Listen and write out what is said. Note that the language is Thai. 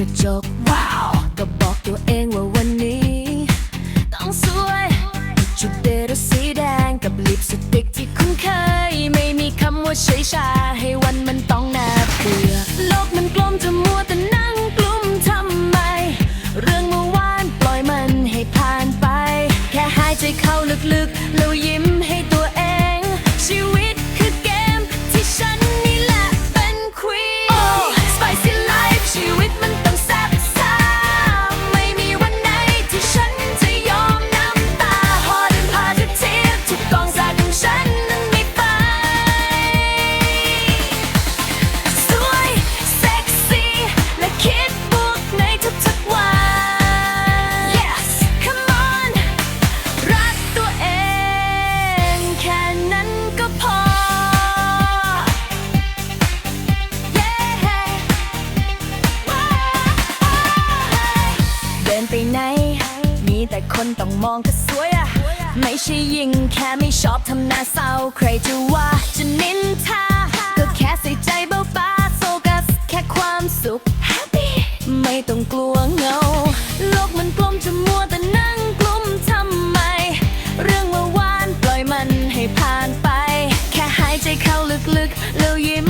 ระจกว้าว ก็บอกตัวเองว่าวันนี้ ต้องสวย จุดเดรสสีแดงกับลิปสติกที่คุ้นเคย ไม่มีคำว่าเฉยชา ให้วันมันต้องหน้าเปื่อโลกมันกลมจะมัวแต่นั่งกลุ้มทำไม เรื่องเมื่อวานปล่อยมันให้ผ่านไป แค่หายใจเข้าลึกๆ แล้วยิ้ม แต่คนต้องมองก็สวยอะไม่ใช่ยิงแค่ไม่ชอบทำหน้าเศร้า ใครจะว่าจะนินทา ก็แค่ใส่ใจเบาบาโซกัสแค่ความสุข Happy ไม่ต้องกลัวเงา โลกมันกลมจะมัวแต่นั่งกลุ้มทำไม เรื่องเมื่อวานปล่อยมันให้ผ่านไป แค่หายใจเข้าลึกๆแล้วยิ้ม